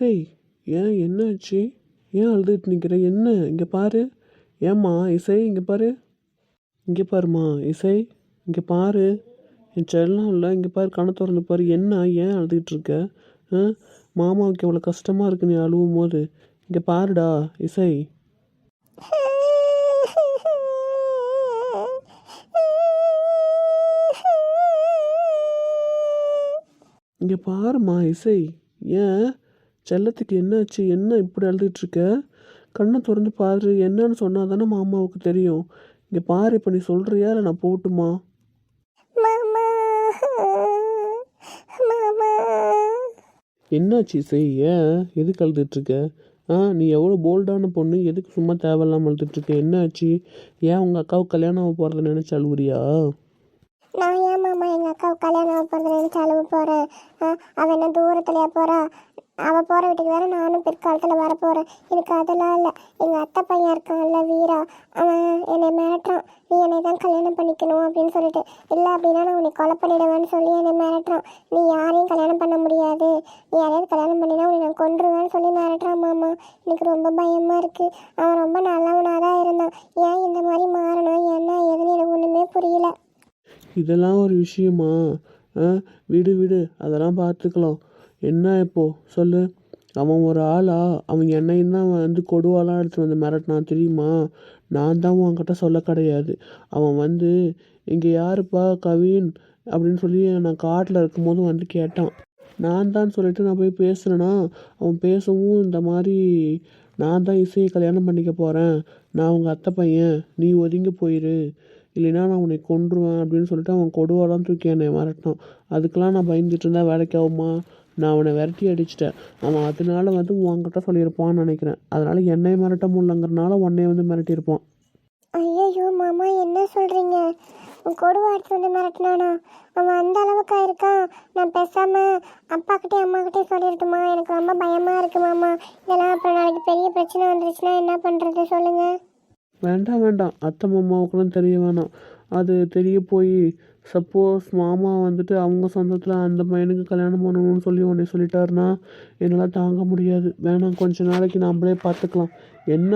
இசை ஏன் என்னாச்சு? ஏன் அழுதுட்டு நிற்கிற என்ன? இங்கே பாரு. ஏம்மா இசை இங்கே பாரு. இங்கே பாருமா இசை இங்கே பாரு. என் செல்லம் இல்லை இங்கே பாரு கண திறந்து பாரு. என்ன ஏன் அழுதுகிட்டு இருக்க? ஆ? மாமாவுக்கு எவ்வளோ கஷ்டமாக இருக்கு நீ அழுவும் போது. இங்கே பாருடா இசை. இங்கே பாரும்மா இசை. ஏன்? செல்லத்துக்கு என்னாச்சு? என்ன இப்படி அழுதுட்டு இருக்க கண்ணை திறந்து பாரு என்னன்னு சொன்னால் தானே மாமாவுக்கு தெரியும். இங்கே பாரு இப்போ நீ சொல்கிறியா இல்லை நான் போட்டுமா? மாமா மாமா. என்னாச்சு ஏன்? எதுக்கு அழுதுட்டு இருக்க ஆ நீ எவ்வளோ போல்டான பொண்ணு எதுக்கு சும்மா தேவையில்லாமல் அழுதுட்டு இருக்க என்னாச்சு? ஏன் உங்கள் அக்காவுக்கு கல்யாணம் ஆக போகிறத நினச்சி அழுவுறியா? நான் ஏன் மாமா எங்கள் அக்காவுக்கு கல்யாணம் ஆக போகிறது நினச்சி அழுவ போகிறேன் அவள் என்ன தூரத்துலையா போகிறா அவள் போகிற வீட்டுக்கு வேறு நானும் பிற்காலத்தில் வரப்போகிறேன் எனக்கு அதெல்லாம் இல்லை. எங்கள் அத்தை பையன் இருக்கான்ல வீரா. அவன் என்னை மிரட்டுறான். நீ என்னை தான் கல்யாணம் பண்ணிக்கணும் அப்படின்னு சொல்லிட்டு. இல்லை அப்படின்னா நான் உன்னை கொலை பண்ணிடுவேன்னு சொல்லி என்னை மிரட்டுறான். நீ யாரையும் கல்யாணம் பண்ண முடியாது. நீ யாரையும் கல்யாணம் பண்ணினா உன்னை நான் கொன்றுவேன்னு சொல்லி மிரட்டுறான் மாமா. எனக்கு ரொம்ப பயமாக இருக்குது அவன் ரொம்ப நல்லவனாக தான் இருந்தான். ஏன் இந்த மாதிரி மாறணும்? என்ன ஏதுன்னு எனக்கு ஒன்றுமே புரியல. இதெல்லாம் ஒரு விஷயமா? ஆ? விடு விடு. அதெல்லாம் பார்த்துக்கலாம். என்ன இப்போது சொல்லு. அவன் ஒரு ஆளா? அவன் என்னையும் தான் வந்து கொடுவாலாம் எடுத்துகிட்டு வந்து மிரட்டினான் தெரியுமா? நான் தான் உன்கிட்ட சொல்ல கிடையாது. அவன் வந்து இங்கே யாருப்பா கவின்? அப்படின்னு சொல்லி நான் காட்டில் இருக்கும்போது வந்து கேட்டான். நான் தான் சொல்லிட்டு நான் போய் பேசுகிறேன்னா அவன் பேசவும் இந்த மாதிரி நான் தான் இசையை கல்யாணம் பண்ணிக்க போகிறேன் நான் உங்கள் அத்தை பையன். நீ ஒதுங்கி போயிரு. இல்லைன்னா நான் உன்னை கொன்றுவேன். அப்படின்னு சொல்லிட்டு அவன் கொடுவாலாம் தூக்கி என்னை மிரட்டினான். அதுக்கெலாம் நான் பயந்துட்டு இருந்தா வேலைக்கு ஆகுமா? நான் அவனை விரட்டி அடிச்சிட்டேன். அவன் அதனால வந்து உன்கிட்ட சொல்லியிருப்பான்னு நினைக்கிறேன். அதனால என்னை மிரட்ட முடியலங்கிறனால உன்னைய வந்து மிரட்டியிருப்பான். ஐயோ மாமா என்ன சொல்றீங்க? உன் கொடுவா எடுத்து வந்து மிரட்டினானா? அவன் அந்த அளவுக்கு இருக்கான் நான் பேசாம அப்பா கிட்டே அம்மா கிட்டே சொல்லிடட்டுமா எனக்கு ரொம்ப பயமா இருக்கு மாமா. இதெல்லாம் அப்புறம் நாளைக்கு பெரிய பிரச்சனை வந்துருச்சுன்னா என்ன பண்றது? சொல்லுங்க. வேண்டாம் வேண்டாம். அத்தை மாமாவுக்குலாம் தெரிய வேணாம். அது தெரிய போய் சப்போஸ் மாமா வந்துட்டு அவங்க சொந்தத்தில் அந்த பையனுக்கு கல்யாணம் பண்ணணும்னு சொல்லி உன்னை சொல்லிட்டாருன்னா என்னால் தாங்க முடியாது. வேணாம் கொஞ்ச நாளைக்கு நம்மளே பார்த்துக்கலாம் என்ன?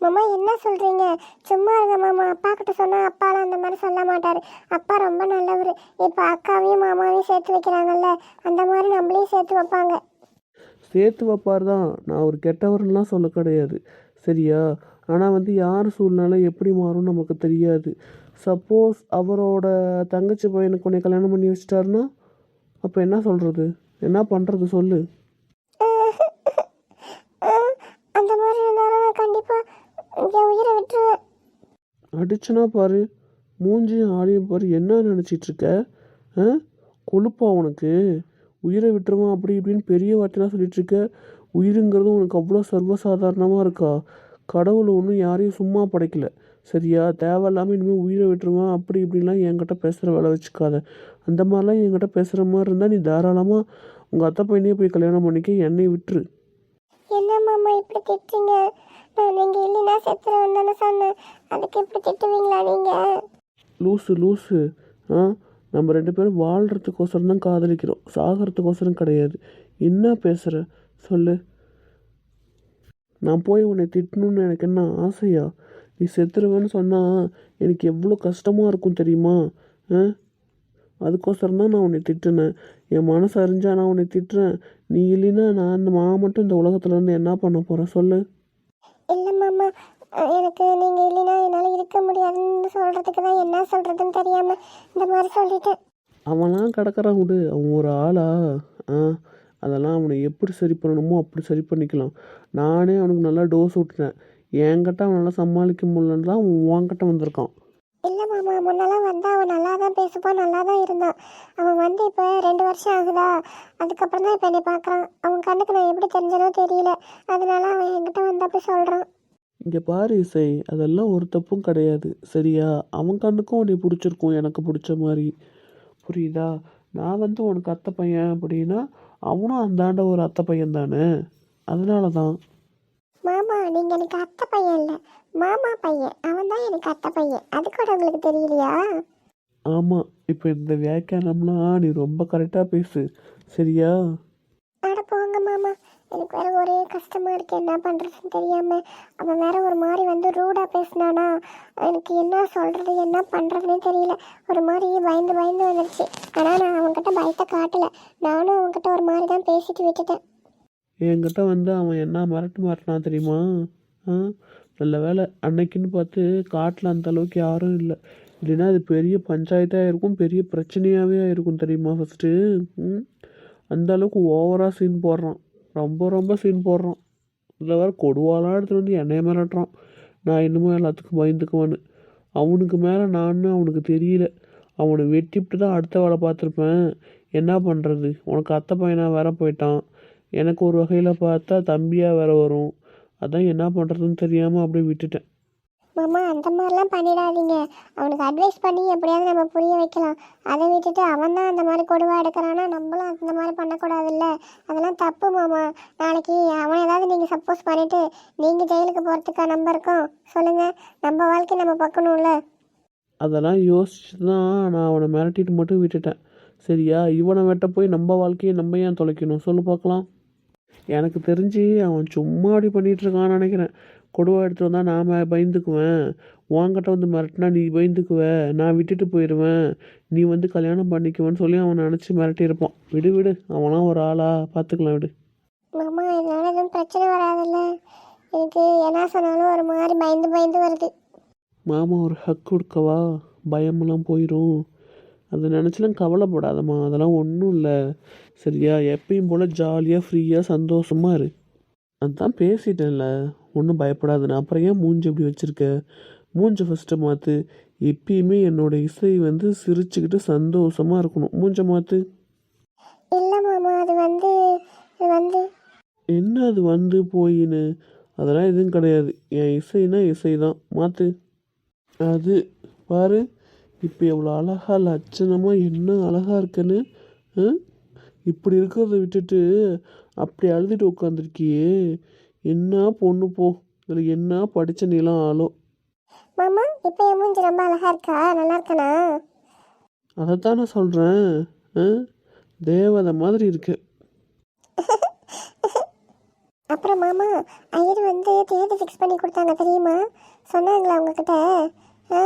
மாமா என்ன சொல்றீங்க? சும்மா இருங்க மாமா. அப்பா கிட்ட சொன்னா அப்பாலாம் அந்த மாதிரி சொல்ல மாட்டாரு. அப்பா ரொம்ப நல்லவர். இப்போ அக்காவையும் மாமாவையும் சேர்த்து வைக்கிறாங்கல்ல அந்த மாதிரி நம்மளையும் சேர்த்து வைப்பாங்க. சேர்த்து வைப்பார் தான். நான் ஒரு கெட்டவர்லாம் சொல்ல கிடையாது. சரியா? ஆனால் வந்து யார் சூழ்நிலை எப்படி மாறும் நமக்கு தெரியாது. சப்போஸ் அவரோட தங்கச்சி பையனுக்கு உன்னை கல்யாணம் பண்ணி வச்சிட்டாருன்னா அப்போ என்ன சொல்கிறது என்ன பண்ணுறது சொல்லு. அந்த மாதிரி இருந்தாலும் நான் கண்டிப்பா என் உயிரை விட்டுருவேன். அடிச்சனா பாரு மூஞ்சியும் ஆடியும் பாரு என்ன நினச்சிட்டு இருக்க? ஆ? கொழுப்பா உனக்கு. உயிரை விட்டுருவான் அப்படி இப்படின்னு பெரிய வார்த்தைலாம் சொல்லிட்டு இருக்க? உயிருங்கிறது உனக்கு அவ்வளோ சர்வசாதாரணமாக இருக்கா? கடவுள் ஒன்றும் யாரையும் சும்மா படைக்கல. சரியா? தேவையில்லாமல் இனிமேல் உயிரை விட்டுருவான் அப்படி இப்படின்லாம் என்கிட்ட பேசுகிற வேலை வச்சுக்காத. அந்த மாதிரிலாம் என்கிட்ட பேசுகிற மாதிரி இருந்தால் நீ தாராளமாக உங்கள் அத்தை பையனையே போய் கல்யாணம் பண்ணிக்க என்னை விட்டுரு. என்ன மாமா இப்படி திட்டுறீங்க? நான் நீங்க இல்லைன்னா செத்துருவேன் தானே சொன்னேன். அதுக்கு இப்படி திட்டுவீங்களா நீங்க? லூசு லூசு. ஆ? நம்ம ரெண்டு பேரும் வாழ்கிறதுக்கோசரம் தான் காதலிக்கிறோம். சாகிறதுக்கோசரம் கிடையாது. என்ன பேசுகிற சொல்லு. நான் போய் உன்னை திட்டணும்னு எனக்கு என்ன ஆசையா? நீ செத்துருவேன்னு சொன்னால் எனக்கு எவ்வளோ கஷ்டமாக இருக்கும் தெரியுமா? ஆ? அதுக்கோசரம் தான் நான் உன்னை திட்டுனேன். என் மனசு அறிஞ்சா நான் உன்னை திட்டுறேன். நீ இல்லைன்னா நான் அந்த நான் மட்டும் இந்த உலகத்துல இருந்து என்ன பண்ண போகிறேன் சொல்லு. இல்ல மாமா. எனக்கு நீங்க இல்லைன்னா என்னால இருக்க முடியாதுன்னு சொல்றதுக்கு தான் என்ன சொல்றதுன்னு தெரியாம இந்த மாதிரி சொல்லிட்டேன். அவன்லாம் கிடக்குறான் விடு. அவன் ஒரு ஆளா? ஆ? அதெல்லாம் அவனை எப்படி சரி பண்ணணுமோ அப்படி சரி பண்ணிக்கலாம். நானே அவனுக்கு நல்லா டோஸ் விட்டுட்டேன் என்கிட்ட அவனால் சமாளிக்க முடியலன்னு தான் உன்கிட்ட வந்திருக்கான். இல்ல மாமா முன்னெல்லாம் வந்தா அவன் நல்லா தான் பேசுவான் நல்லா தான் இருந்தான். அவன் வந்து இப்போ ரெண்டு வருஷம் ஆகுதா? அதுக்கப்புறம் தான் இப்போ என்னை பார்க்குறான். அவன் கண்ணுக்கு நான் எப்படி தெரிஞ்சனோ தெரியல. அதனால அவன் என்கிட்ட வந்து அப்படி சொல்றான். இங்கே பாரு இசை அதெல்லாம் ஒரு தப்பும் கிடையாது. சரியா? அவன் கண்ணுக்கும் உன்னை பிடிச்சிருக்கும் எனக்கு பிடிச்ச மாதிரி. புரியுதா? நான் வந்து உனக்கு அத்தை பையன் அப்படின்னா அவனும் அந்தாண்ட ஒரு அத்தை பையன் தானே அதனால தான் மாமா நீங்க எனக்கு அத்தை பையன் இல்ல. மாமா பையன். அவன் தான் எனக்கு அத்தை பையன். அது கூட உங்களுக்கு தெரியலையா? ஆமாம் இப்போ இந்த வியாக்கியானம்லாம் நீ ரொம்ப கரெக்டாக பேசு. சரியா? அட போங்க மாமா. எனக்கு வேற ஒரே கஷ்டமா இருக்கு. என்ன பண்றதுன்னு தெரியாம. அவன் வேற ஒரு மாதிரி வந்து ரூடா பேசினானா? எனக்கு என்ன சொல்றது என்ன பண்றதுன்னே தெரியல. ஒரு மாதிரி பயந்து பயந்து வந்துருச்சு. ஆனா நான் அவன்கிட்ட பயத்தை காட்டல. நானும் அவன்கிட்ட ஒரு மாதிரி தான் பேசிட்டு விட்டுட்டேன். என்கிட்ட வந்து அவன் என்ன மிரட்டு மிரட்டினா தெரியுமா? ஆ? நல்ல வேலை அன்னைக்குன்னு பார்த்து காட்டில் அந்த அளவுக்கு யாரும் இல்லை. இல்லைன்னா அது பெரிய பஞ்சாயத்தாக இருக்கும் பெரிய பிரச்சனையாகவே இருக்கும் தெரியுமா ஃபஸ்ட்டு அந்தளவுக்கு அந்த அளவுக்கு ஓவராக சீன் போடுறான். ரொம்ப ரொம்ப சீன் போடுறான். இதில் வேறு கொடுவாலாம் எடுத்துகிட்டு வந்து என்னைய மிரட்டுறான். நான் இன்னமும் எல்லாத்துக்கும் பயந்துக்குவேன்னு. அவனுக்கு மேலே நான் அவனுக்கு தெரியல. அவனை வெட்டிவிட்டு தான் அடுத்த வேலை பார்த்துருப்பேன். என்ன பண்ணுறது உனக்கு அத்தை பையனாக வேற போயிட்டான். எனக்கு ஒரு வகையில் பார்த்தா தம்பியாக வேற வரும். அதான் என்ன பண்ணுறதுன்னு தெரியாமல் அப்படியே விட்டுட்டேன். மாமா அந்த மாதிரிலாம் பண்ணிடாதீங்க. அவனுக்கு அட்வைஸ் பண்ணி எப்படியாவது நம்ம புரிய வைக்கலாம். அதை விட்டுட்டு அவன் தான் அந்த மாதிரி கொடுவா எடுக்கிறான்னா நம்மளும் அந்த மாதிரி பண்ணக்கூடாதுல்ல. அதெல்லாம் தப்பு மாமா. நாளைக்கு அவன் ஏதாவது நீங்கள் சப்போஸ் பண்ணிட்டு நீங்கள் ஜெயிலுக்கு போகிறதுக்கா நம்ம இருக்கோம். சொல்லுங்கள் நம்ம வாழ்க்கை நம்ம பார்க்கணும்ல. அதெல்லாம் யோசிச்சு தான் நான் அவனை மிரட்டிட்டு மட்டும் விட்டுட்டேன். சரியா? இவனை வெட்ட போய் நம்ம வாழ்க்கையை நம்ம ஏன் தொலைக்கணும்? சொல்லு பார்க்கலாம். எனக்கு தெரிஞ்சு அவன் சும்மா அப்படி பண்ணிட்டு இருக்கான்னு நினைக்கிறேன். கொடுவா எடுத்துட்டு வந்தால் நான் பயந்துக்குவேன். உன்கிட்ட வந்து மிரட்டினா நீ பயந்துக்குவ. நான் விட்டுட்டு போயிடுவேன். நீ வந்து கல்யாணம் பண்ணிக்குவேன்னு சொல்லி அவன் நினச்சி மிரட்டியிருப்பான். விடு விடு. அவனாம் ஒரு ஆளா? பார்த்துக்கலாம் விடு. மாமா இதனால எதுவும் பிரச்சனை வராதுல்ல. எனக்கு என்ன சொன்னாலும் ஒரு மாதிரி பயந்து பயந்து வருது. மாமா ஒரு ஹக் கொடுக்கவா? பயமெல்லாம் போயிடும் அதை நினச்சலாம் கவலைப்படாதம்மா. அதெல்லாம் ஒன்றும் இல்லை. சரியா? எப்பயும் போல் ஜாலியாக ஃப்ரீயாக சந்தோஷமாக இரு. அதான் பேசிட்டேன்ல. ஒன்றும் பயப்படாதுன்னு அப்புறம் ஏன் மூஞ்சி இப்படி வச்சுருக்க? மூஞ்சை ஃபஸ்ட்டு மாற்று எப்பயுமே என்னோட இசை வந்து சிரிச்சுக்கிட்டு சந்தோஷமாக இருக்கணும். மூஞ்ச மாற்று இல்லை மாமா அது வந்து வந்து. என்ன அது வந்து போயின்னு? அதெல்லாம் எதுவும் கிடையாது. என் இசைனா இசை தான் மாற்று அது பாரு. இப்போ எவ்வளோ அழகா லட்சணமாக என்ன அழகா இருக்குன்னு? இப்படி இருக்கிறத விட்டுட்டு அப்படி அழுதுட்டு உட்காந்துருக்கியே என்ன பொண்ணு போ. இதில் என்ன படித்த நிலம் ஆளோ. மாமா இப்போ என் மூஞ்சி ரொம்ப அழகா இருக்கா? நல்லா இருக்கனா? அதைத்தான் நான் சொல்கிறேன் தேவதை மாதிரி இருக்கு. அப்புறம் மாமா ஐயர் வந்து தேதி ஃபிக்ஸ் பண்ணி கொடுத்தாங்க தெரியுமா? சொன்னாங்களா உங்ககிட்ட? ஆ?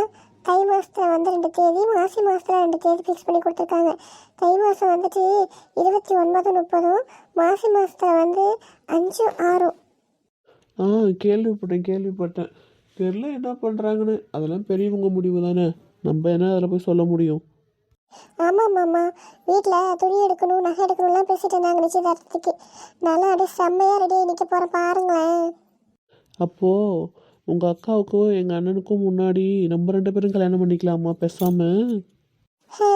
தை மாதத்தில் வந்து ரெண்டு தேதி மாசி மாதத்தில் ரெண்டு தேதி ஃபிக்ஸ் பண்ணி கொடுத்துருக்காங்க. தை மாதம் வந்துட்டு இருபத்தி ஒன்பது முப்பதும் மாசி மாதத்தில் வந்து அஞ்சு ஆறும். ஆ கேள்விப்பட்டேன் கேள்விப்பட்டேன். தெரில என்ன பண்ணுறாங்கன்னு அதெல்லாம் பெரியவங்க முடிவு தானே. நம்ம என்ன அதில் போய் சொல்ல முடியும்? ஆமாம் மாமா. வீட்டில் துணி எடுக்கணும் நகை எடுக்கணும்லாம் பேசிட்டு இருந்தாங்க நிச்சயதார்த்தத்துக்கு. நல்லா அப்படியே செம்மையாக ரெடியாக நிற்க போகிறேன் பாருங்களேன். அப்போது உங்கள் அக்காவுக்கும் எங்கள் அண்ணனுக்கும் முன்னாடி நம்ம ரெண்டு பேரும் கல்யாணம் பண்ணிக்கலாமா? பேசாமல் ஹே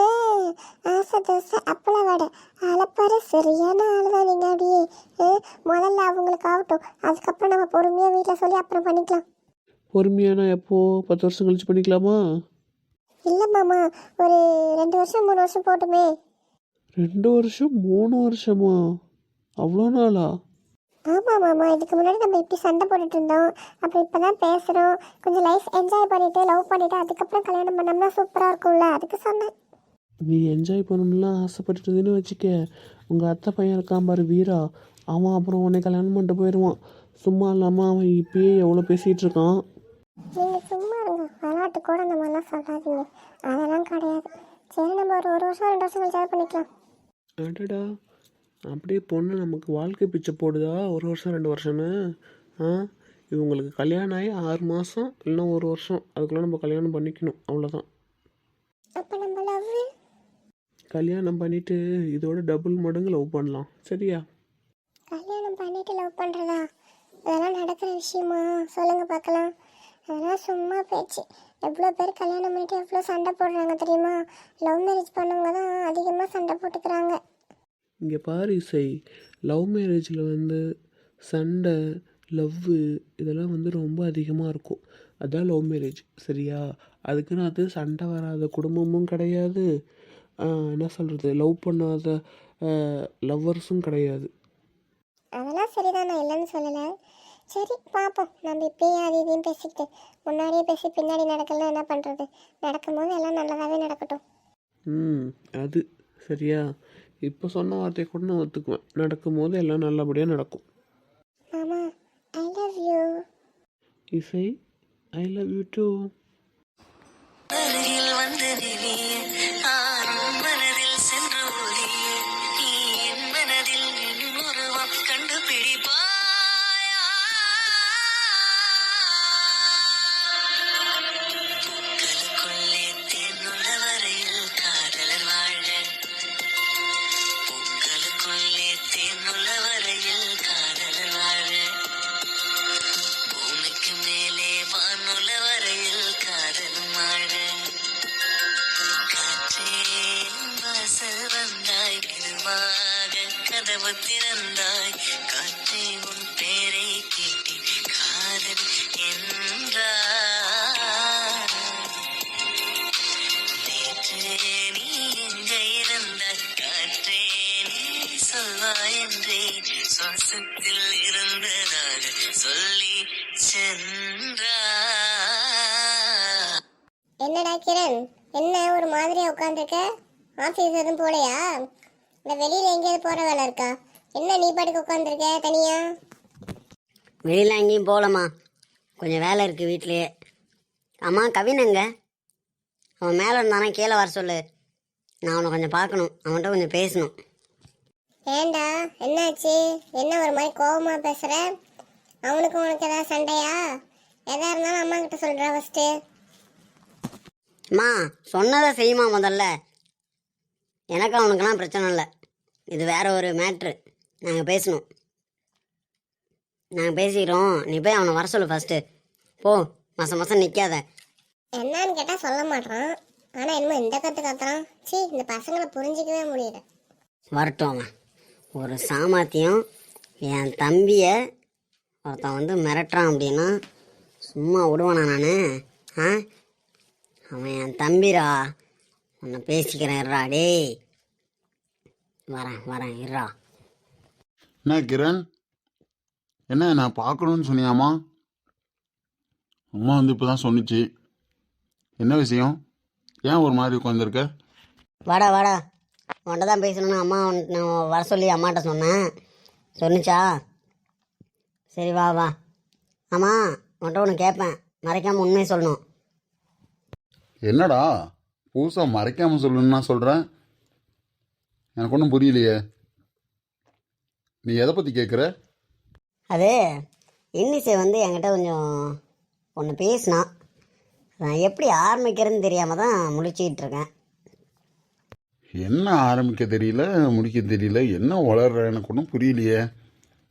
ஆசை தோசை அப்பள வடை. அளப்பாரு சரியான ஆள் தான் நீங்கள் அப்படியே. ஆ, முதல்ல அவங்களுக்கு ஆகட்டும். அதுக்கப்புறம் நம்ம பொறுமையாக வீட்டில் சொல்லி அப்புறம் பண்ணிக்கலாம். பொறுமையான எப்போ? பத்து வருஷம் கழிச்சு பண்ணிக்கலாமா? இல்லை மாமா ஒரு ரெண்டு வருஷம் மூணு வருஷம் போட்டுமே. ரெண்டு வருஷம் மூணு வருஷமா? அவ்வளோ நாளா? ஆமாம் மாமா. இதுக்கு முன்னாடி நம்ம இப்படி சண்டை போட்டுட்டு இருந்தோம். அப்புறம் இப்போ தான் பேசுகிறோம் கொஞ்சம் லைஃப் என்ஜாய் பண்ணிட்டு லவ் பண்ணிட்டு அதுக்கப்புறம் கல்யாணம் பண்ணோம்னா சூப்பராக இருக்கும்ல. அதுக்கு சொன்னேன். நீ என்ஜாய் பண்ணணும்லாம் இருந்தேன்னு வச்சுக்க. உங்கள் அத்தை பையன் இருக்கான் பாரு வீரா. அவன் அப்புறம் உன்னை கல்யாணம் பண்ணிட்டு போயிடுவான். சும்மா இல்லாமல் அவன் இப்பயே எவ்வளோ பேசிகிட்டு இருக்கான். நீங்கள் சும்மா இருங்க. விளாட்டு கூட அந்த மாதிரிலாம் சொல்லாதீங்க. அதெல்லாம் கிடையாது. சரி நம்ம ஒரு ஒரு வருஷம் ரெண்டு வருஷம் என்ஜாய் பண்ணிக்கலாம். அடடா. அப்படியே பொண்ணு நமக்கு வாழ்க்கை பிச்சை போடுதா? ஒரு வருஷம் ரெண்டு வருஷம்னு? ஆ? இவங்களுக்கு கல்யாணம் ஆகி ஆறு மாதம் இல்லைன்னா ஒரு வருஷம். அதுக்குள்ளே நம்ம கல்யாணம் பண்ணிக்கணும். அவ்வளோதான் கல்யாணம் பண்ணிவிட்டு இதோட டபுள் மடங்கு லவ் பண்ணலாம். சரியா? கல்யாணம் பண்ணிட்டு லவ் பண்ணுறதா இதெல்லாம் நடக்கிற விஷயமா? சொல்லுங்க பார்க்கலாம். அதெல்லாம் சும்மா பேச்சு. எவ்வளோ பேர் கல்யாணம் பண்ணிட்டு எவ்வளோ சண்டை போடுறாங்க தெரியுமா? லவ் மேரேஜ் பண்ணவங்க தான் அதிகமாக சண்டை போட்டுக்கிறாங்க. இங்கே பாரு இசை. லவ் மேரேஜில் வந்து சண்டை லவ்வு இதெல்லாம் வந்து ரொம்ப அதிகமாக இருக்கும். அதான் லவ் மேரேஜ் சரியா? அதுக்குன்னு அது சண்டை வராத குடும்பமும் கிடையாது. என்ன சொல்கிறது லவ் பண்ணாத லவ்வர்ஸும் கிடையாது. அதெல்லாம் சரிதான். நான் இல்லைன்னு சொல்லலை. சரி பார்ப்போம் நம்ம இப்பயே அது இதையும் பேசிக்கிட்டு முன்னாடியே பேசி பின்னாடி நடக்கலாம் என்ன பண்ணுறது நடக்கும்போது எல்லாம் நல்லதாகவே நடக்கட்டும். ம் அது. சரியா? இப்போ சொன்ன வார்த்தையை கூட நான் ஒத்துக்குவேன். நடக்கும்போது எல்லாம் நல்லபடியாக நடக்கும். மாமா இசை ஐ லவ் யூ டூ வந்தாய் கதவு திறந்தாய். காற்றே உன் பேரை கேட்டி காதல் என்றார் நேற்றே நீ எங்கே இருந்தாய்? காற்றே நீ சொல்வாய் என்றே. சுவாசத்தில் இருந்ததாக சொல்லி சென்றார் என்னடா கிரண்? என்ன ஒரு மாதிரியா உட்காந்துருக்க ஆபீஸ் எதுவும் போலையா? இல்லை வெளியில் எங்கேயாவது போகிற வேலை இருக்கா? என்ன நீ பாட்டுக்கு உட்காந்துருக்க தனியா? வெளியில் எங்கேயும் போகலம்மா. கொஞ்சம் வேலை இருக்குது வீட்லேயே அம்மா கவின் எங்க? அவன் மேலே இருந்தானா கீழே வர சொல்லு. நான் அவனை கொஞ்சம் பார்க்கணும். அவன்கிட்ட கொஞ்சம் பேசணும். ஏண்டா என்னாச்சு? என்ன ஒரு மாதிரி கோவமா பேசுற? அவனுக்கு உனக்கு ஏதாவது சண்டையா? எதா இருந்தாலும் அம்மா கிட்ட சொல்றா ஃபர்ஸ்ட் அம்மா சொன்னதை செய்யுமா முதல்ல. எனக்கு அவனுக்கெல்லாம் பிரச்சனை இல்லை. இது வேற ஒரு மேட்ரு. நாங்கள் பேசணும். நாங்கள் பேசிக்கிறோம். நீ போய் அவனை வர சொல்லு ஃபஸ்ட்டு போ. மாதம் மாதம் நிற்காத என்னன்னு கேட்டா சொல்ல மாட்டான் ஆனா என்னமோ இந்த கத்து கத்துறான் சீ இந்த பசங்களை புரிஞ்சிக்கவே முடியல. வரட்டும் அவன். ஒரு சாமர்த்தியம். என் தம்பியை ஒருத்தன் வந்து மிரட்டுறான் அப்படின்னா சும்மா விடுவானா நான்? ஆ? அவன் என் தம்பிரா உன்னை பேசிக்கிறேன் டேய். வரேன் வரேன் இருடா. என்ன கிரண்? என்ன நான் பார்க்கணும்னு சொன்னியாமா அம்மா வந்து இப்போ தான் சொன்னிச்சு. என்ன விஷயம்? ஏன் ஒரு மாதிரி உட்காந்துருக்க வாடா வாடா. உன்கிட்ட தான் பேசணும்னு அம்மா நான் வர சொல்லி அம்மாட்ட சொன்னேன். சொன்னிச்சா? சரி வா வா. ஆமாம் உன்கிட்ட ஒன்று கேட்பேன் மறைக்காமல் உண்மையை சொல்லணும். என்னடா? புதுசாக மறைக்காம சொல்லணும்னு நான் சொல்கிறேன் எனக்கு ஒன்றும் புரியலையே. நீ எதை பற்றி கேட்குற அது இன்னிசை வந்து என்கிட்ட கொஞ்சம் ஒன்று பேசினா நான் எப்படி ஆரம்பிக்கிறதுன்னு தெரியாமல் தான் முழிச்சிக்கிட்டு இருக்கேன். என்ன ஆரம்பிக்க தெரியல முடிக்க தெரியல என்ன வளர்ற எனக்கு ஒன்றும் புரியலையே.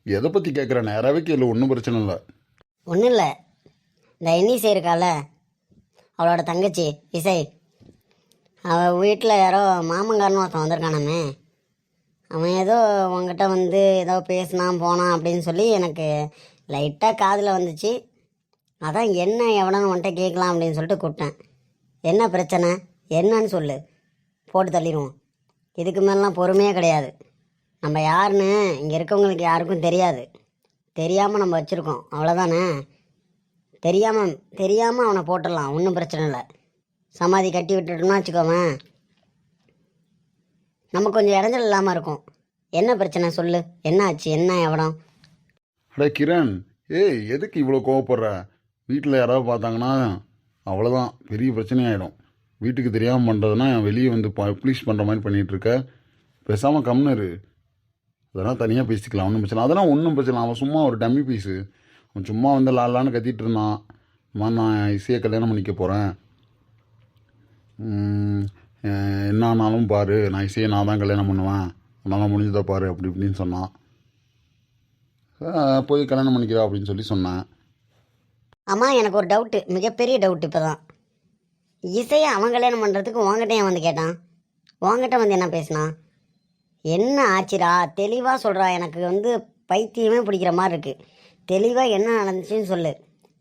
எதை பற்றி கேட்குற நேராகவே கேளு ஒன்றும் பிரச்சனை இல்லை. ஒன்றும் இல்லை. இந்த இன்னிசை இருக்கால அவளோட தங்கச்சி இசை. அவள் வீட்டில் யாரோ மாமங்காரன் ஒருத்தன் வந்திருக்கானாமே. அவன் ஏதோ உங்ககிட்ட வந்து ஏதோ பேசினான் போனான் அப்படின்னு சொல்லி எனக்கு லைட்டாக காதில் வந்துச்சு. அதான் என்ன எவனன்னு உன்கிட்ட கேட்கலாம் அப்படின்னு சொல்லிட்டு கூப்பிட்டேன். என்ன பிரச்சனை? என்னன்னு சொல்லு. போட்டு தள்ளிடுவோம். இதுக்கு மேலாம் பொறுமையே கிடையாது. நம்ம யாருன்னு இங்கே இருக்கவங்களுக்கு யாருக்கும் தெரியாது. தெரியாமல் நம்ம வச்சுருக்கோம். அவ்வளோதானே தெரியாமல் தெரியாமல் அவனை போட்டுடலாம். ஒன்றும் பிரச்சனை இல்லை. சமாதி கட்டி விட்டுட்டோம்னா வச்சுக்கோவேன் நம்ம கொஞ்சம் இடைஞ்சல் இல்லாமல் இருக்கும். என்ன பிரச்சனை சொல்லு? என்ன ஆச்சு? என்ன எவடம்? அடே கிரண் ஏய் எதுக்கு இவ்வளோ கோவப்படுற? வீட்டில் யாராவது பார்த்தாங்கன்னா அவ்வளோதான் பெரிய பிரச்சனையாயிடும். வீட்டுக்கு தெரியாமல் பண்ணுறதுனா வெளியே வந்து ப்ளீஸ் பண்ணுற மாதிரி பண்ணிகிட்ருக்க பேசாமல் கம்னரு அதெல்லாம் தனியாக பேசிக்கலாம். ஒன்றும் பிரச்சனை அதெல்லாம் ஒன்றும் பிரச்சனை இல்லை. அவன் சும்மா ஒரு டம்மி பீஸு அவன் சும்மா வந்து லாலான்னு கத்திட்டு இருந்தான். மாதிரி நான் இசையை கல்யாணம் பண்ணிக்க போகிறேன் என்னானாலும் பாரு. நான் இசையை நான் தான் கல்யாணம் பண்ணுவேன். உன்னால் முடிஞ்சதை பாரு அப்படி இப்படின்னு சொன்னான். போய் கல்யாணம் பண்ணிக்கிறா அப்படின்னு சொல்லி சொன்னேன். அம்மா எனக்கு ஒரு டவுட்டு மிகப்பெரிய டவுட் இப்போ தான் இசையை அவன் கல்யாணம் பண்ணுறதுக்கு உங்ககிட்ட ஏன் வந்து கேட்டான்? உங்ககிட்ட வந்து என்ன பேசினான் என்ன ஆச்சுரா தெளிவாக சொல்கிறா எனக்கு வந்து பைத்தியமே பிடிக்கிற மாதிரி இருக்குது தெளிவாக என்ன நடந்துச்சுன்னு சொல்லு.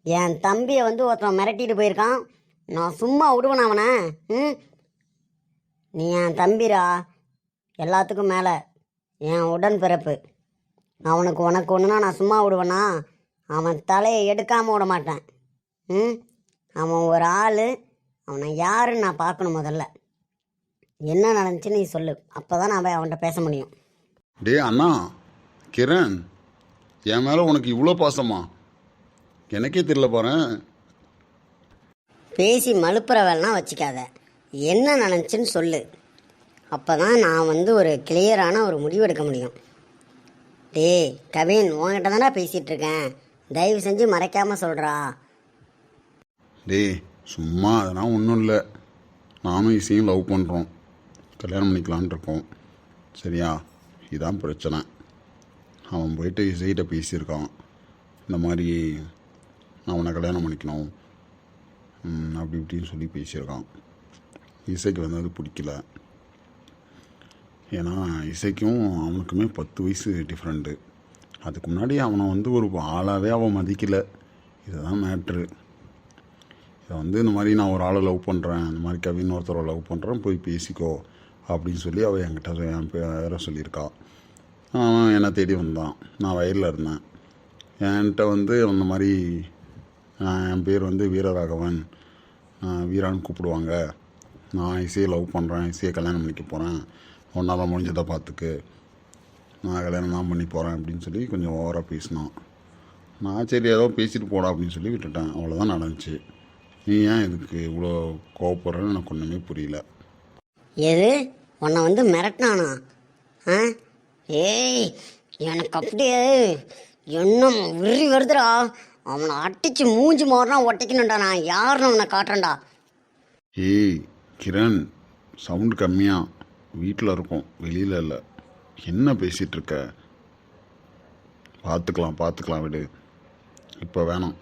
என் தம்பியை வந்து ஒருத்தன் மிரட்டிட்டு போயிருக்கான். நான் சும்மா விடுவேன் அவனை. ம்? நீ என் தம்பிரா? எல்லாத்துக்கும் மேலே. என் உடன் பிறப்பு அவனுக்கு உனக்கு ஒன்றுனா நான் சும்மா விடுவேனா? அவன் தலையை எடுக்காமல் விட மாட்டேன். ம்? அவன் ஒரு ஆள். அவனை யாருன்னு நான் பார்க்கணும் முதல்ல. என்ன நடந்துச்சுன்னு நீ சொல்லு. அப்போ தான் நான் போய் அவன்கிட்ட பேச முடியும். டே அண்ணா. கிரண். என் மேலே உனக்கு இவ்வளோ பாசமா? எனக்கே தெரியல பாறேன் பேசி மழுப்புற வேலைனா வச்சுக்காத. என்ன நினச்சின்னு சொல்லு. அப்போ தான் நான் வந்து ஒரு கிளியரான ஒரு முடிவு எடுக்க முடியும். டேய் கவின் உன்கிட்ட தானே பேசிகிட்ருக்கேன் தயவு செஞ்சு மறைக்காமல் சொல்கிறா டேய் சும்மா அதெல்லாம் ஒன்றும் இல்லை. நானும் இசையும் லவ் பண்ணுறோம் கல்யாணம் பண்ணிக்கலான் இருக்கோம். சரியா? இதுதான் பிரச்சனை. அவன் போயிட்டு இசைகிட்ட பேசியிருக்கான். இந்த மாதிரி நான் அவனை கல்யாணம் பண்ணிக்கணும். அப்படி இப்படின்னு சொல்லி பேசியிருக்கான். இசைக்கு வந்து அது பிடிக்கல. ஏன்னா இசைக்கும் அவனுக்குமே பத்து வயசு டிஃப்ரெண்ட்டு அதுக்கு முன்னாடி அவனை வந்து ஒரு ஆளாகவே அவன் மதிக்கலை. இதுதான் மேட்ரு இதை வந்து இந்த மாதிரி நான் ஒரு ஆளை லவ் பண்ணுறேன் இந்த மாதிரி கவின் ஒருத்தரை லவ் பண்ணுறேன் போய் பேசிக்கோ அப்படின்னு சொல்லி அவள் என்கிட்ட என் வேற சொல்லியிருக்கா. அவன் என்னை தேடி வந்தான். நான் வயலில் இருந்தேன். என்கிட்ட வந்து அந்த மாதிரி என் பேர் வந்து வீரராகவன். வீரான்னு கூப்பிடுவாங்க. நான் இசையை லவ் பண்ணுறேன் இசையை கல்யாணம் பண்ணிக்க போகிறேன் ஒன்றால் முடிஞ்சதை பார்த்துக்கு நான் கல்யாணம் தான் பண்ணி போகிறேன் அப்படின்னு சொல்லி கொஞ்சம் ஓவராக பேசினான். நான் சரி ஏதோ பேசிட்டு போடா அப்படின்னு சொல்லி விட்டுட்டேன். அவ்வளோதான் நடந்துச்சு. நீ ஏன் இதுக்கு இவ்வளோ கோவப்படுறேன்னு எனக்கு ஒன்றுமே புரியல. எது? உன்னை வந்து மிரட்டினானா? ஆ? ஏய் எனக்கு அப்படியே என்ன உரி வருதுடா. அவனை அடிச்சு மூஞ்சி மாறினா ஒட்டிக்கணும்டா நான். யாருன்னு அவனை காட்டுறேன்டா. ஏய் கிரண் சவுண்டு கம்மியாக வீட்டில் இருக்கோம் வெளியில் இல்லை. என்ன பேசிகிட்டு இருக்க? பார்த்துக்கலாம் பார்த்துக்கலாம் விடு. இப்போ வேணாம்.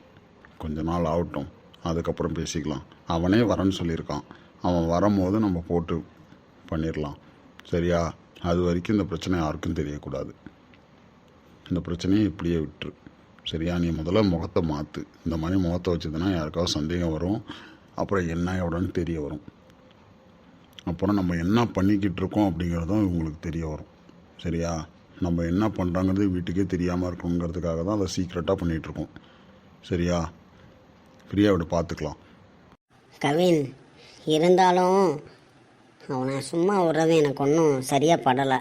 கொஞ்ச நாள் ஆகட்டும். அதுக்கப்புறம் பேசிக்கலாம். அவனே வரேன்னு சொல்லியிருக்கான். அவன் வரும்போது நம்ம போட்டு பண்ணிடலாம் சரியா? அது வரைக்கும் இந்த பிரச்சனை யாருக்கும் தெரியக்கூடாது. இந்த பிரச்சனையை இப்படியே விட்டுரு. சரியா நீ முதல்ல முகத்தை மாற்று இந்த மாதிரி முகத்தை வச்சதுன்னா யாருக்காவது சந்தேகம் வரும். அப்புறம் என்ன எவ்வளோன்னு தெரிய வரும். அப்புறம் நம்ம என்ன பண்ணிக்கிட்டு இருக்கோம் அப்படிங்கிறதும் இவங்களுக்கு தெரிய வரும். சரியா? நம்ம என்ன பண்ணுறாங்கிறது வீட்டுக்கே தெரியாமல் இருக்கணுங்கிறதுக்காக தான் அதை சீக்ரெட்டாக பண்ணிகிட்ருக்கோம் சரியா? ஃப்ரீயாக விட பார்த்துக்கலாம் கவின் இருந்தாலும் அவனை சும்மா விடுறது எனக்கு ஒன்றும் சரியாக படலை.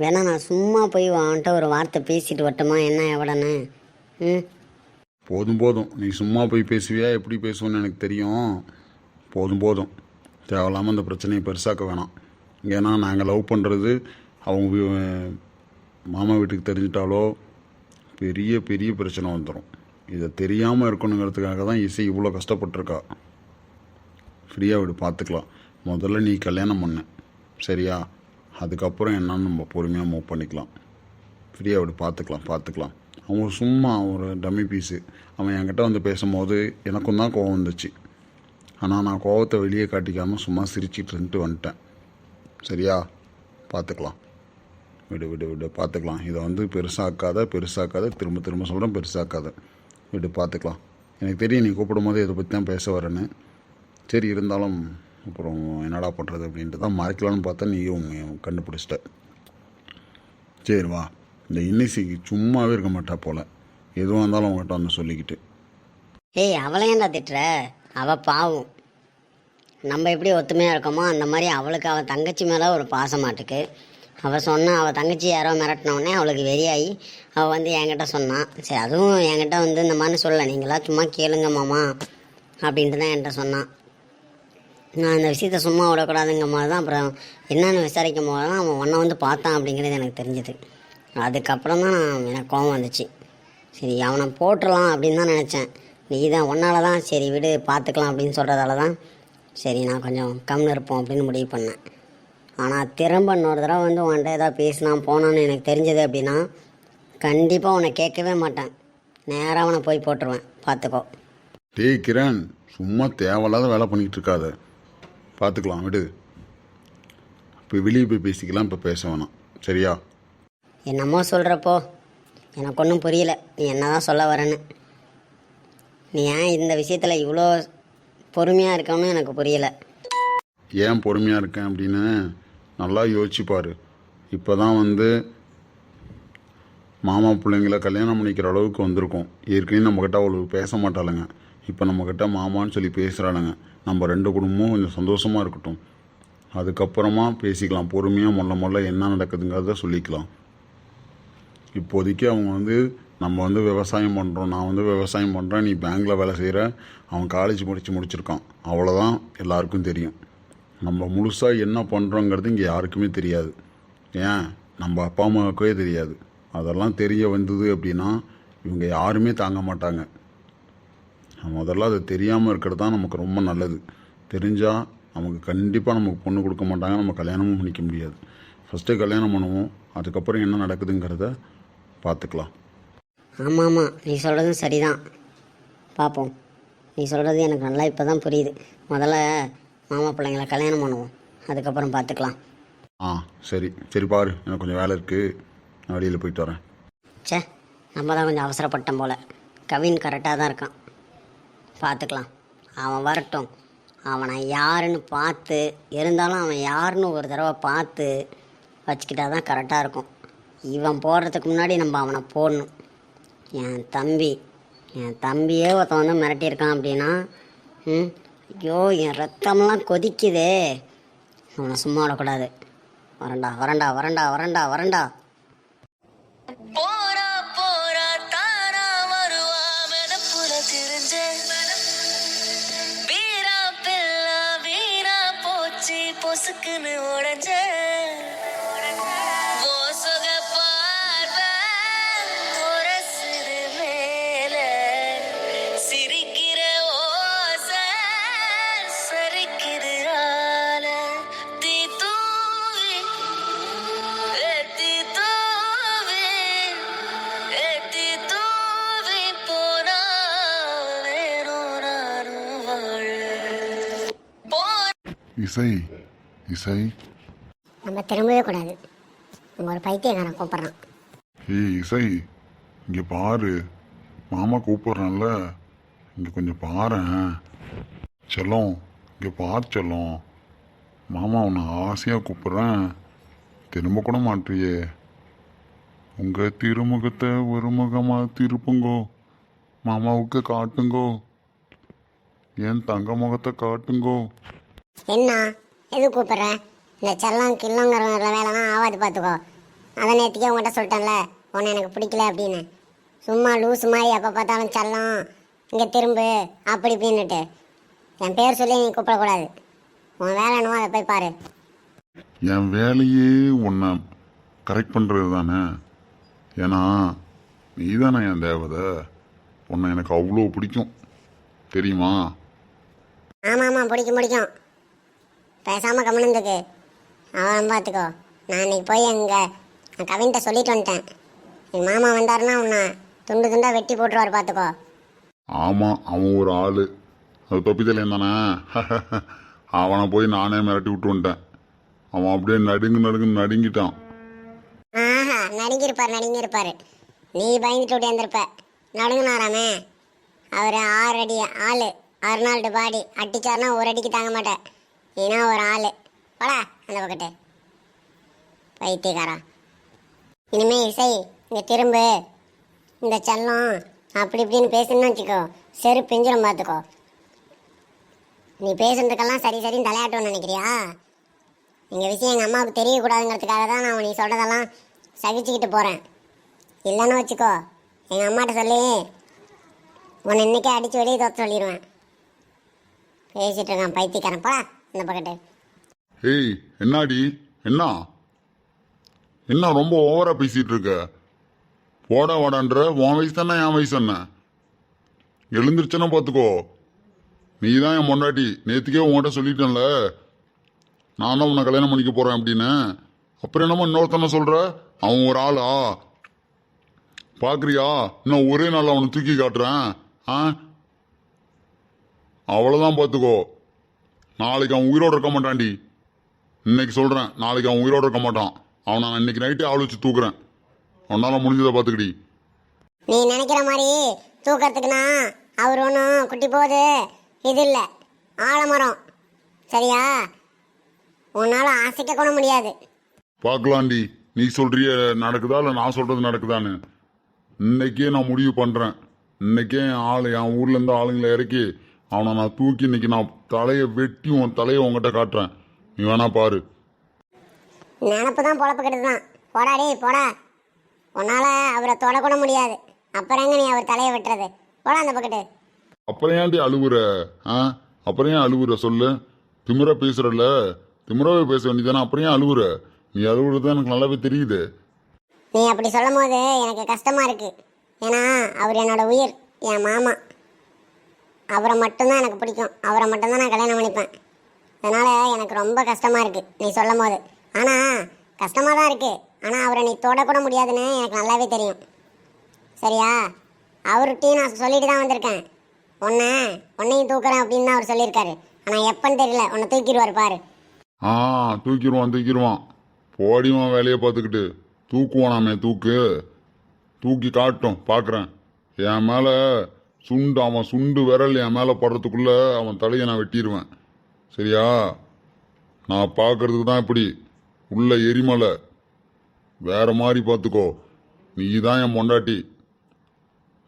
வேணா நான் சும்மா போய் அவன்கிட்ட ஒரு வார்த்தை பேசிட்டு வரட்டுமா? என்ன எவ்வளோன்னு ஏ. போதும் போதும். நீ சும்மா போய் பேசுவியா? எப்படி பேசுவேன்னு எனக்கு தெரியும். போதும் போதும். தேவையில்லாமல் அந்த பிரச்சனையை பெருசாக்க வேணாம். ஏன்னா நாங்கள் லவ் பண்ணுறது அவங்க மாமா வீட்டுக்கு தெரிஞ்சிட்டாலோ பெரிய பெரிய பிரச்சனை வந்துடும் இதை தெரியாமல் இருக்கணுங்கிறதுக்காக தான் இசை இவ்வளோ கஷ்டப்பட்டிருக்கா. ஃப்ரீயாக விடு பார்த்துக்கலாம் முதல்ல நீ கல்யாணம் பண்ண. சரியா? அதுக்கப்புறம் என்னன்னு நம்ம பொறுமையாக மூவ் பண்ணிக்கலாம். ஃப்ரீயாக விடு பார்த்துக்கலாம் பார்த்துக்கலாம் அவன் சும்மா ஒரு டம்மி பீஸு அவன் என்கிட்ட வந்து பேசும்போது எனக்கும் தான் கோவம் வந்துச்சு. ஆனால் நான் கோவத்தை வெளியே காட்டிக்காமல் சும்மா சிரிச்சிட்டு இருந்துட்டு வந்துட்டேன். சரியா? பார்த்துக்கலாம் விடு விடு விடு பார்த்துக்கலாம் இதை வந்து பெருசாக்காத பெருசாக்காத திரும்ப திரும்ப சொல்கிறேன் பெருசாக்காத. விடு பார்த்துக்கலாம் எனக்கு தெரியும் நீ கூப்பிடும் போது இதை பற்றி தான் பேச வரேன்னு. சரி இருந்தாலும் அப்புறம் என்னடா பண்ணுறது அப்படின்ட்டு தான் மறைக்கலான்னு பார்த்தா நீயும் கண்டுபிடிச்சிட்ட. சரி வா. இந்த இன்னிசைக்கு சும்மாவே இருக்க மாட்டா போல. எதுவாக இருந்தாலும் அவங்ககிட்ட வந்து சொல்லிக்கிட்டு. ஏய் அவளை ஏன்டா திட்டுற? அவள் பாவம். நம்ம எப்படி ஒத்துமையாக இருக்கோமோ அந்த மாதிரி அவளுக்கு அவள் தங்கச்சி மேலே ஒரு பாசமாட்டுக்கு அவள் சொன்னால் அவள் தங்கச்சி யாரோ மிரட்டினோடனே அவளுக்கு வெறியாகி அவள் வந்து என்கிட்ட சொன்னான் சரி அதுவும் என்கிட்ட வந்து இந்த மாதிரி சொல்ல நீங்களா சும்மா கேளுங்க மாமா அப்படின்ட்டு தான் என்கிட்ட சொன்னான் நான் அந்த விஷயத்த சும்மா விடக்கூடாதுங்கும் போது தான் அப்புறம் என்னென்னு விசாரிக்கும் போது தான் அவன் ஒன்றை வந்து பார்த்தான் அப்படிங்கிறது எனக்கு தெரிஞ்சுது. அதுக்கப்புறம் தான் எனக்கு கோவம் வந்துச்சு. சரி அவனை போட்டுடலாம் அப்படின்னு தான் நினச்சேன். நீ தான் ஒன்னால தான் சரி விடு பார்த்துக்கலாம் அப்படின்னு சொல்கிறதால தான் சரி நான் கொஞ்சம் கம்னு இருப்போம் அப்படின்னு முடிவு பண்ணேன். ஆனால் திரும்ப இன்னொரு தடவை வந்து உன்கிட்ட ஏதாவது பேசினான் போனான்னு எனக்கு தெரிஞ்சது அப்படின்னா கண்டிப்பாக உன்னை கேட்கவே மாட்டேன். நேராக அவனை போய் போட்டுருவேன். பார்த்துக்கோ டேய் கிரண் சும்மா தேவையில்லாத வேலை பண்ணிக்கிட்டு இருக்காத. பார்த்துக்கலாம் விடு. இப்போ வெளியே போய் பேசிக்கலாம் இப்போ பேச வேணாம். சரியா? என்னமோ சொல்கிறப்போ எனக்கு ஒன்றும் புரியல. நீ என்ன தான் சொல்ல வரேன்னு. நீ ஏன் இந்த விஷயத்தில் இவ்வளோ பொறுமையாக இருக்கணும்னு எனக்கு புரியலை. ஏன் பொறுமையாக இருக்கேன் அப்படின்னு நல்லா யோசிச்சுப்பார். இப்போ தான் வந்து மாமா பிள்ளைங்கள கல்யாணம் பண்ணிக்கிற அளவுக்கு வந்திருக்கோம். ஏற்கனவே நம்மக்கிட்ட அவ்வளோ பேச மாட்டாளுங்க. இப்போ நம்மக்கிட்ட மாமான்னு சொல்லி பேசுகிறாளுங்க நம்ம ரெண்டு குடும்பமும் கொஞ்சம் சந்தோஷமாக இருக்கட்டும். அதுக்கப்புறமா பேசிக்கலாம். பொறுமையாக முல்ல முல்ல என்ன நடக்குதுங்கிறத சொல்லிக்கலாம். இப்போதைக்கு அவங்க வந்து நம்ம வந்து விவசாயம் பண்ணுறோம் நான் வந்து விவசாயம் பண்ணுறேன் நீ பேங்க்கில் வேலை செய்கிற அவன் காலேஜ் முடித்து முடிச்சிருக்கான். அவ்வளோதான் எல்லாருக்கும் தெரியும். நம்ம முழுசாக என்ன பண்ணுறோங்கிறது இங்கே யாருக்குமே தெரியாது. ஏன்? நம்ம அப்பா அம்மாவுக்கே தெரியாது. அதெல்லாம் தெரிய வந்தது அப்படின்னா இவங்க யாருமே தாங்க மாட்டாங்க. முதல்ல அது தெரியாமல் இருக்கிறது தான் நமக்கு ரொம்ப நல்லது. தெரிஞ்சால் நமக்கு கண்டிப்பாக நமக்கு பொண்ணு கொடுக்க மாட்டாங்க நம்ம கல்யாணமும் பண்ணிக்க முடியாது. ஃபஸ்ட்டு கல்யாணம் பண்ணுவோம் அதுக்கப்புறம் என்ன நடக்குதுங்கிறத பார்த்துக்கலாம். ஆமாம் ஆமாம் நீ சொல்கிறதும் சரிதான். பார்ப்போம் நீ சொல்கிறது எனக்கு நல்லா இப்போ தான் புரியுது. முதல்ல மாமா பிள்ளைங்கள கல்யாணம் பண்ணுவோம். அதுக்கப்புறம் பார்த்துக்கலாம். ஆ சரி. சரி பாரு. எனக்கு கொஞ்சம் வேலை இருக்குது நான் வெளியில் போயிட்டு வரேன். ச்சே நம்ம தான் கொஞ்சம் அவசரப்பட்டோம் போல். கவின் கரெக்டாக தான் இருக்கான். பார்த்துக்கலாம். அவன் வரட்டும். அவனை யாருன்னு பார்த்து இருந்தாலும் அவன் யாருன்னு ஒரு தடவை பார்த்து வச்சுக்கிட்டா தான் கரெக்டாக இருக்கும். இவன் போடுறதுக்கு முன்னாடி நம்ம அவனை போடணும். என் தம்பி என் தம்பியே ஒருத்தன் வந்து மிரட்டியிருக்கான் அப்படின்னா ம் ஐயோ என் ரத்தம்லாம் கொதிக்குதே. அவனை சும்மா விடக்கூடாது. வரண்டா வரண்டா வரண்டா வரண்டா வரண்டா. இசை இசை. நம்ம திரும்பவே கூடாது. நம்ம ஒரு பைத்தியக்காரன் கூப்பிட்றான். ஏய் இசை இங்கே பாரு. மாமா கூப்பிட்றான்ல. இங்கே கொஞ்சம் பாரேன். செல்லம் இங்கே பார் செல்லம். மாமா உன்னை ஆசையாக கூப்பிட்றேன். திரும்ப கூட மாட்டியே. உங்கள் திருமுகத்தை ஒரு முகமாக திருப்புங்கோ. மாமாவுக்கு காட்டுங்கோ. என் தங்க முகத்தை காட்டுங்கோ. என்ன? எது கூப்பிட்ற? இந்த செல்லம் கில்லங்கிற வேலைலாம் ஆகாது பார்த்துக்கோ அதை நேற்றுக்கே உங்கள்கிட்ட சொல்லிட்டேன்ல உன்னை எனக்கு பிடிக்கல அப்படின்னு. சும்மா லூஸ் மாதிரி எப்போ பார்த்தாலும் செல்லம் இங்கே திரும்பு அப்படி இப்படின்னுட்டு. என் பேர் சொல்லி நீ கூப்பிடக்கூடாது. உன் வேலை என்னவோ அதை போய் பாரு. என் வேலையே உன்னை கரெக்ட் பண்ணுறது தானே ஏன்னா நீ தானே என் தேவதை. உன்னை எனக்கு அவ்வளோ பிடிக்கும். தெரியுமா? ஆமாம் ஆமாம் பிடிக்கும் பிடிக்கும். பேசாமல் கவனிந்துக்கு அவன் பார்த்துக்கோ நான் இன்னைக்கு போய் எங்கள் நான் கவின்கிட்ட சொல்லிட்டு வந்துட்டேன். எங்கள் மாமா வந்தாருன்னா உன்னை துண்டு துண்டாக வெட்டி போட்டுருவார் பார்த்துக்கோ ஆமாம் அவன் ஒரு ஆள். அது தொப்பித்தலையன் தானே? அவனை போய் நானே மிரட்டி விட்டு வந்துட்டேன். அவன் அப்படியே நடுங்கு நடுங்கு நடுங்கிட்டான். ஆஹா நடுங்கிருப்பார் நடுங்கிருப்பார் நீ பயந்துட்டு ஓடியாந்துருப்ப நடுங்கினாராமே. அவர் ஆறு அடி ஆள் அறுநாள்டு பாடி அடிச்சாருன்னா ஒரு அடிக்கு தாங்க மாட்டேன். ஏன்னா ஒரு ஆள். போடா அந்த பக்கத்து. பைத்தியக்காரா இனிமே இசை இங்கே திரும்பு. இந்த செல்லம் அப்படி இப்படின்னு பேசணும்னு வச்சுக்கோ. செரு பிஞ்சிடும் பார்த்துக்கோ. நீ பேசுறதுக்கெல்லாம் சரி சரின்னு தலையாட்டணும்னு நினைக்கிறியா? எங்கள் விஷயம் எங்கள் அம்மாவுக்கு தெரியக்கூடாதுங்கிறதுக்காக தான் நான் நீ சொல்கிறதெல்லாம் சகிச்சுக்கிட்டு போகிறேன் இல்லைன்னு வச்சுக்கோ. எங்கள் அம்மாட்ட சொல்லி. உன்னை இன்னைக்கே அடித்து வெளியே தோற்ற சொல்லிடுவேன் பேசிகிட்டு இருக்கான் பைத்தியக்காரன். போடா. இந்த பக்கெட்டு ஏய் என்னாடி? என்ன? என்ன ரொம்ப ஓவரா பேசிட்டு இருக்க? போடா வாடான்ற உன் வயசு தானே என் வயசு என்ன? எழுந்திருச்சுன்னா பார்த்துக்கோ நீ தான் என் பொண்டாட்டி. நேற்றுக்கே உன்கிட்ட சொல்லிட்டேன்ல. நான் தான் உன்னை கல்யாணம் பண்ணிக்க போகிறேன் அப்படின்னு. அப்புறம் என்னமோ இன்னொருத்தன சொல்கிற அவன் ஒரு ஆளா? பார்க்குறியா இன்னும் ஒரே நாள் அவனை தூக்கி காட்டுறேன். ஆ? அவ்வளோதான் பார்த்துக்கோ நாளைக்கு அவன் உயிரோடு இருக்க மாட்டான்டி. இன்னைக்கு சொல்கிறேன் நாளைக்கு அவன் உயிரோடு இருக்க மாட்டான். அவனை நான் இன்னைக்கு நைட்டே ஆள் வச்சு தூக்குறேன். உன்னால முடிஞ்சதை பார்த்துக்கிடி. நீ நினைக்கிற மாதிரி தூக்கறதுக்குன்னா அவர் ஒன்றும் குட்டி போகுது. இது இல்லை. ஆலமரம். சரியா? உன்னால் அசைக்க கூட முடியாது. பார்க்கலாண்டி நீ சொல்றிய நடக்குதா இல்லை நான் சொல்றது நடக்குதான்னு. இன்னைக்கே நான் முடிவு பண்ணுறேன் இன்னைக்கே ஆள் என் ஊர்லேருந்து ஆளுங்களை இறக்கி அவனை நான் தூக்கி இன்னைக்கு நான் தலையை வெட்டி உன் தலையை உங்ககிட்ட காட்டுறேன். நீ வேணா பாரு. நினப்பு தான் பொழப்பு கெடுது தான் போடா டேய் போடா. உன்னால் அவரை தொடக்கூட முடியாது. அப்புறம் எங்க நீ அவர் தலையை வெட்டுறது? போடா அந்த பக்கத்து. அப்புறம் ஏன்டி அழுவுற? ஆ? அப்புறம் ஏன் அழுவுற சொல்லு. திமிரா பேசுறல திமிராவே பேச வேண்டியதானே அப்புறம் ஏன் அழுவுற? நீ அழுவுறது எனக்கு நல்லாவே தெரியுது. நீ அப்படி சொல்லும் போது எனக்கு கஷ்டமா இருக்கு. ஏன்னா அவர் என்னோட உயிர் என் மாமா. அவரை மட்டும்தான் எனக்கு பிடிக்கும். அவரை மட்டும்தான் நான் கல்யாணம் பண்ணிப்பேன். அதனால் எனக்கு ரொம்ப கஷ்டமாக இருக்குது நீ சொல்லும் போது ஆனால் கஷ்டமாக தான் இருக்குது ஆனால் அவரை நீ தொடக்கூட முடியாதுன்னு எனக்கு நல்லாவே தெரியும். சரியா? அவர்கிட்டையும் நான் சொல்லிட்டு தான் வந்திருக்கேன். உன்னை உன்னையும் தூக்குறேன் அப்படின்னு தான் அவர் சொல்லியிருக்காரு. ஆனால் எப்பன்னு தெரியல. உன்னை தூக்கிடுவார் பாரு. ஆ தூக்கிடுவான் தூக்கிடுவான். போடிவான் வேலையை பார்த்துக்கிட்டு. தூக்குவானாமே தூக்கு. தூக்கி காட்டும். பார்க்குறேன். என் மேலே சுண்டு அவன் சுண்டு விரல் என் மேலே படுறதுக்குள்ள அவன் தலையை நான் வெட்டிடுவேன் சரியா? நான் பார்க்கறதுக்கு தான் இப்படி உள்ள எரிமலை. வேற மாதிரி பார்த்துக்கோ. நீ தான் என் பொண்டாட்டி.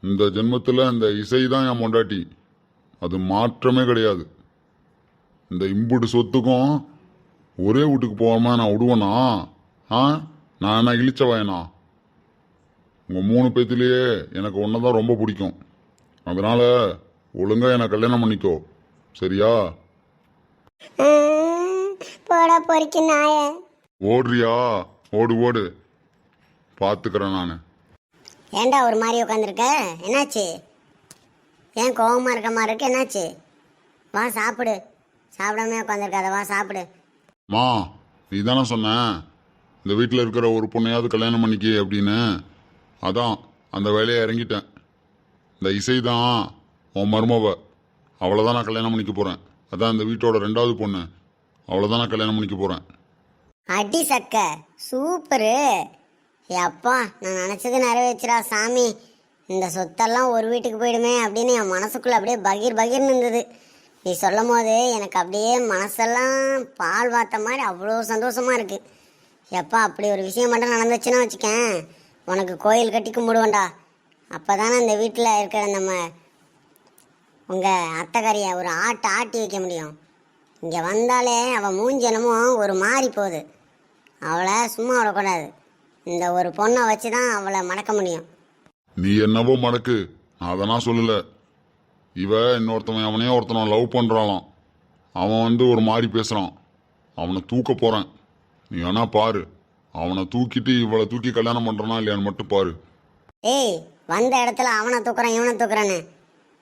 இந்த ஜென்மத்தில் இந்த இசை தான் என் பொண்டாட்டி. அது மாற்றமே கிடையாது. இந்த இம்புட்டு சொத்துக்கும் ஒரே வீட்டுக்கு போகாம நான் விடுவேனா? ஆ? நான் என்ன இழிச்சவாயனா உங்கள் மூணு பேத்திலேயே எனக்கு ஒன்று தான் ரொம்ப பிடிக்கும். அதனால ஒழுங்கா என்னை கல்யாணம் பண்ணிக்கோ. சரியா? போடா பொறிக்கு நாய. ஓடுறியா? ஓடு ஓடு. பார்த்துக்கிறேன் நான். ஏன்டா ஒரு மாதிரி உட்காந்துருக்க என்னாச்சு? ஏன் கோவமா இருக்க மாதிரி இருக்கு? என்னாச்சு? வா சாப்பிடு. சாப்பிடாம உட்காந்துருக்காத வா சாப்பிடு. மா நீ தானே சொன்ன? இந்த வீட்டில் இருக்கிற ஒரு பொண்ணையாவது கல்யாணம் பண்ணிக்கி அப்படின்னு. அதான் அந்த வேலையை இறங்கிட்டேன். இந்த இசை தான் உன் மருமவ. அவளை தான் நான் கல்யாணம் பண்ணிக்க போகிறேன் அதான் இந்த வீட்டோட ரெண்டாவது பொண்ணு. அவளை தான் நான் கல்யாணம் பண்ணிக்க போகிறேன் அடி சக்க. சூப்பரு. அப்பா நான் நினச்சது நிறைவேச்சுடா சாமி. இந்த சொத்தெல்லாம் ஒரு வீட்டுக்கு போயிடுமே அப்படின்னு என் மனசுக்குள்ள அப்படியே பகீர் பகீர்னு இருந்தது. நீ சொல்லும் போது எனக்கு அப்படியே மனசெல்லாம் பால் வாத்த மாதிரி அவ்வளோ சந்தோஷமா இருக்கு. எப்பா அப்படி ஒரு விஷயம் மட்டும் நடந்துச்சுன்னா வச்சுக்கேன். உனக்கு கோயில் கட்டி கும்பிடுவேன்டா. அப்போ தானே இந்த வீட்டில் இருக்கிற நம்ம உங்கள் அத்தைக்காரியை ஒரு ஆட்டு ஆட்டி வைக்க முடியும். இங்கே வந்தாலே அவள் மூஞ்சி என்னமோ ஒரு மாறி போகுது. அவளை சும்மா விடக்கூடாது. இந்த ஒரு பொண்ணை வச்சு தான் அவளை மடக்க முடியும். நீ என்னவோ மடக்கு நான் அதெல்லாம் சொல்லல. இவ இன்னொருத்தவன் அவனையே ஒருத்தனை லவ் பண்ணுறாளாம் அவன் வந்து ஒரு மாதிரி பேசுகிறான் அவனை தூக்க போகிறேன் நீ வேணா பாரு. அவனை தூக்கிட்டு இவளை தூக்கி கல்யாணம் பண்ணுறானா இல்லையான்னு மட்டும் பாரு. ஏய் வந்த இடத்துல அவனை தூக்குறான் இவனை தூக்குறான்னு.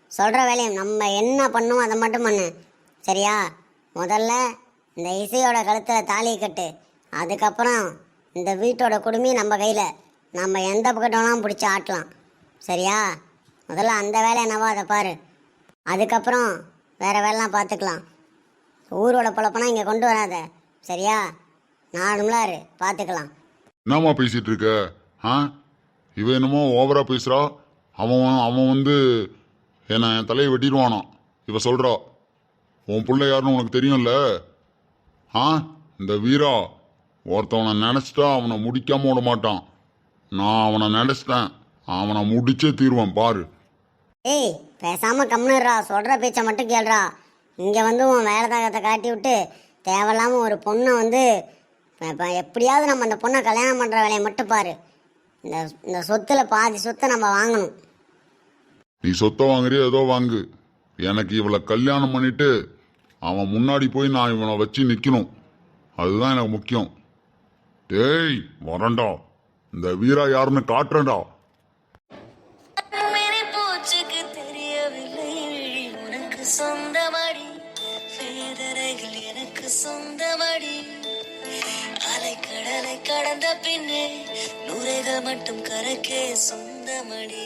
சொல்கிற வேலையை நம்ம என்ன பண்ணுவோம் அதை மட்டும் பண்ணு. சரியா? முதல்ல இந்த இசையோட கழுத்தில் தாலியை கட்டு. அதுக்கப்புறம் இந்த வீட்டோட குடுமி நம்ம கையில். நம்ம எந்த பக்கட்டோலாம் பிடிச்சி ஆட்டலாம். சரியா? முதல்ல அந்த வேலை என்னவோ அதை பாரு. அதுக்கப்புறம் வேறு வேலைலாம் பார்த்துக்கலாம். ஊரோட பொழப்பனா இங்கே கொண்டு வராத. சரியா? நார்மலாக இரு பார்த்துக்கலாம். என்னம்மா பேசிகிட்டு இருக்க? ஆ? இவன் என்னமோ ஓவரா பேசுறா. அவன் அவன் வந்து என்னை என் தலையை வெட்டிடுவானான் இவ சொல்றா உன் பிள்ளை யாருன்னு உனக்கு தெரியும்ல? ஆ இந்த வீரா. ஒருத்தவனை நினைச்சிட்டா அவனை முடிக்காம விட மாட்டான். நான் அவனை நினைச்சிட்டேன். அவனை முடிச்சே தீருவேன் பாரு. ஏய் பேசாம கம்னுறா சொல்ற பேச்சை மட்டும் கேள்றா. இங்க வந்து உன் வேலை தாகத்தை காட்டி விட்டு தேவையில்லாம ஒரு பொண்ணை வந்து இப்போ எப்படியாவது நம்ம அந்த பொண்ணை கல்யாணம் பண்ற வேலையை மட்டும் பாரு. இந்த இந்த சொத்துல பாதி சொத்தை நம்ம வாங்கணும். நீ சொத்தை வாங்குறியோ? ஏதோ வாங்கு. எனக்கு இவளை கல்யாணம் பண்ணிட்டு அவன் முன்னாடி போய் நான் இவனை வச்சு நிற்கணும் அதுதான் எனக்கு முக்கியம். டேய் வரண்டா. இந்த வீரா யாருன்னு உனக்கு சொந்தமடி. வேதனைகள் எனக்கு சொந்தமடி. அலைக்கடலை கடந்த பின்னே நுரைகள் மட்டும் கரக்கே சொந்தமடி.